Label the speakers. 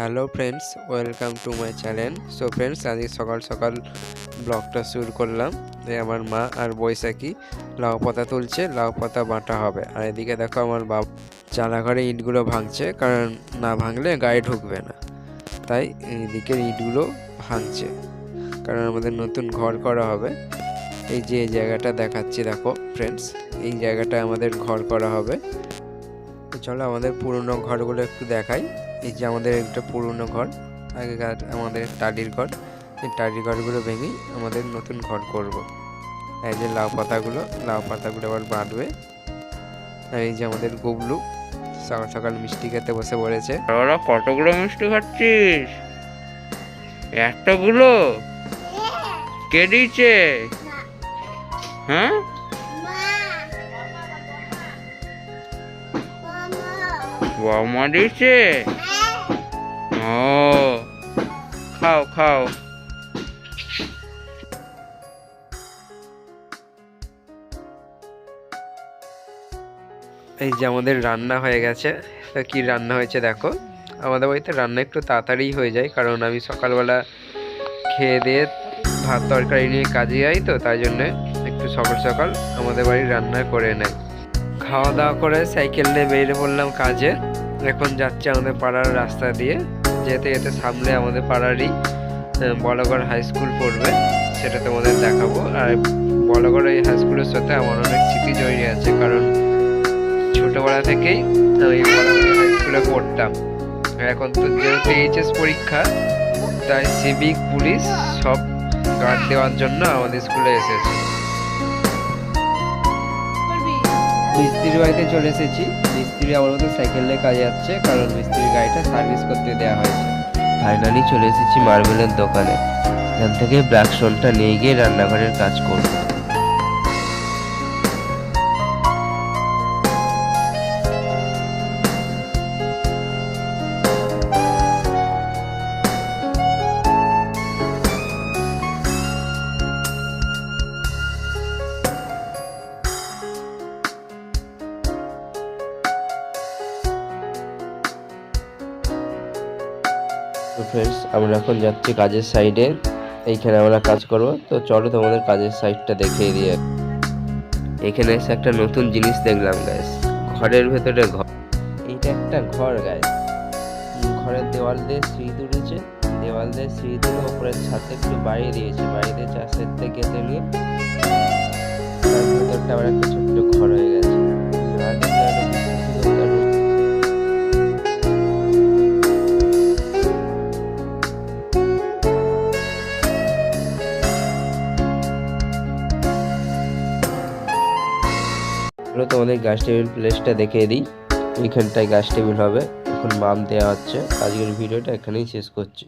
Speaker 1: Hello friends welcome to my channel so friends আজকে সকাল সকাল ব্লগটা শুরু করলাম। এই আমার মা আর বৈশাখী লাউ পাতা তুলছে, লাউ পাতা বাটা হবে। আর এদিকে দেখো আমার বাপ, চালাঘরে ইটগুলো ভাঙছে, কারণ না ভাঙলে গায়ে ঢুকবে না। তাই এদিকে ইটগুলো ভাঙছে, কারণ আমাদের নতুন ঘর করা হবে। এই যে জায়গাটা দেখাচ্ছি, দেখো ফ্রেন্ডস এই জায়গাটা আমাদের ঘর করা হবে। চলো আমাদের পুরনো ঘরগুলো একটু দেখাই। এই যে আমাদের একটা পুরনো ঘর আগেকার আমাদের টালির ঘর এই টালির ঘরগুলো ভেঙেই আমাদের নতুন ঘর করব। এই যে লাউ পাতাগুলো লাউ পাতাগুলো আবার বাঁধবে। আর এই যে আমাদের গুবলু সকাল সকাল মিষ্টি খেতে বসে পড়েছে।
Speaker 2: ওরা কতগুলো মিষ্টি খাচ্ছিস? এতগুলো? কে দিয়েছে? হ্যাঁ? বৌমা দিয়েছে? ও খাও খাও
Speaker 1: এই যে আমাদের রান্না হয়ে গেছে, তো কি রান্না হয়েছে দেখো। আমাদের বাড়িতে রান্না একটু তাড়াতাড়ি হয়ে যায়, কারণ আমি সকালবেলা খেয়ে দিয়ে ভাত তরকারি নিয়ে কাজে যাই তো, তাই জন্য একটু সকাল সকাল আমাদের বাড়ি রান্না করে নেয় খাওয়া দাওয়া করে সাইকেল নিয়ে বেরিয়ে পড়লাম কাজে, এখন যাচ্ছে আমাদের পাড়ার রাস্তা দিয়ে। যেতে যেতে সামনে আমাদের পাড়ারই বলগড় হাই স্কুল পড়বে, সেটা তোমাদের দেখাবো। আর বলগড় এই হাই স্কুলের সাথে আমার অনেক স্মৃতি জড়িয়ে আছে, কারণ ছোটবেলা থেকেই আমি হাই স্কুলে পড়তাম। এখন তো যেহেতু এইচএস পরীক্ষা, তাই সিভিক পুলিশ সব গার্ড দেওয়ার জন্য আমাদের স্কুলে এসেছে। মিস্ত্রির বাড়িতে চলে এসেছি। মিস্ত্রি আমার মতো সাইকেল নিয়ে কাজে যাচ্ছে, কারণ মিস্ত্রির গাড়িটা সার্ভিস করতে দেওয়া হয়েছে।
Speaker 2: ফাইনালি চলে এসেছি মার্বেলের দোকানে। এখান থেকে ব্ল্যাক স্টোনটা নিয়ে গিয়ে রান্নাঘরের কাজ করব। তো ফ্রেন্ডস আমরা এখন যাচ্ছি কাজের সাইডে এইখানে আমরা কাজ করব। তো চলো তোমাদের কাজের সাইডটা দেখিয়ে দিয়ে এখানে এসে একটা নতুন জিনিস দেখলাম গ্যাস ঘরের ভেতরে ঘর। এইটা একটা ঘর গাইস ঘরের দেওয়াল দিয়ে সিঁড়ি তুলেছে। দেওয়াল দিয়ে সিঁড়ি তুলে ওপরের ছাদে একটু বাড়িয়ে দিয়েছে। বাড়িয়ে দিয়ে চাষের থেকে কেটে নিয়ে তার ভেতরটা আবার একটা চলো তোমাদের গাছ টেবিল প্লেসটা দেখিয়ে দিই। এইখানটায় গাছ টেবিল হবে। এখন মাম দেওয়া হচ্ছে। আজকের ভিডিওটা এখানেই শেষ করছি।